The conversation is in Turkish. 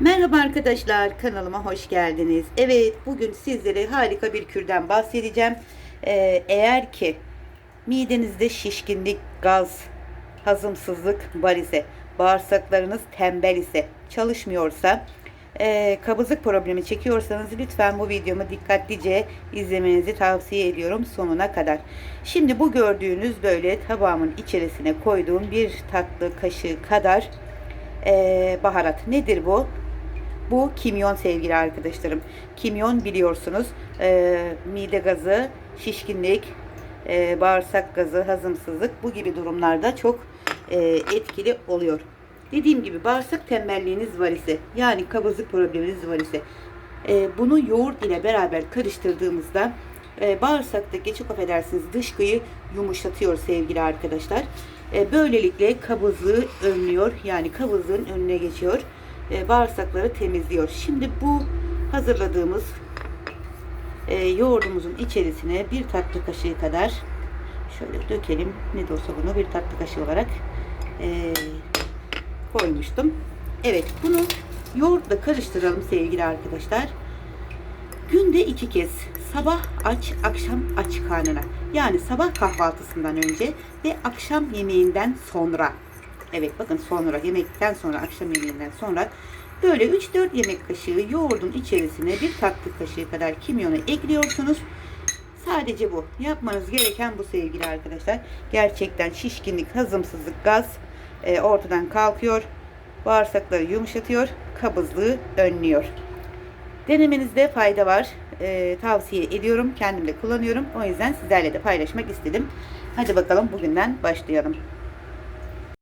Merhaba arkadaşlar kanalıma hoş geldiniz. Evet bugün sizlere harika bir kürden bahsedeceğim. Ee, eğer ki midenizde şişkinlik, gaz, hazımsızlık var ise, bağırsaklarınız tembel ise, çalışmıyorsa, e, kabızlık problemi çekiyorsanız lütfen bu videomu dikkatlice izlemenizi tavsiye ediyorum sonuna kadar. Şimdi bu gördüğünüz böyle tabağımın içerisine koyduğum bir tatlı kaşığı kadar e, baharat. Nedir bu? Bu kimyon sevgili arkadaşlarım. Kimyon biliyorsunuz e, mide gazı, şişkinlik, e, bağırsak gazı, hazımsızlık bu gibi durumlarda çok e, etkili oluyor. Dediğim gibi bağırsak tembelliğiniz var ise yani kabızlık probleminiz var ise e, bunu yoğurt ile beraber karıştırdığımızda e, bağırsaktaki çok affedersiniz dışkıyı yumuşatıyor sevgili arkadaşlar. E, böylelikle kabızlığı önlüyor yani kabızlığın önüne geçiyor. E, bağırsakları temizliyor. Şimdi bu hazırladığımız e, yoğurdumuzun içerisine bir tatlı kaşığı kadar şöyle dökelim. Ne de olsa bunu bir tatlı kaşığı olarak e, koymuştum. Evet bunu yoğurtla karıştıralım sevgili arkadaşlar. Günde iki kez sabah aç akşam aç karnına yani sabah kahvaltısından önce ve akşam yemeğinden sonra evet bakın sonra yemekten sonra akşam yemeğinden sonra böyle 3-4 yemek kaşığı yoğurdun içerisine bir tatlı kaşığı kadar kimyonu ekliyorsunuz. Sadece bu. Yapmanız gereken bu sevgili arkadaşlar. Gerçekten şişkinlik, hazımsızlık, gaz e, ortadan kalkıyor. Bağırsakları yumuşatıyor. Kabızlığı önlüyor. Denemenizde fayda var. E, tavsiye ediyorum. Kendim de kullanıyorum. O yüzden sizlerle de paylaşmak istedim. Hadi bakalım bugünden başlayalım.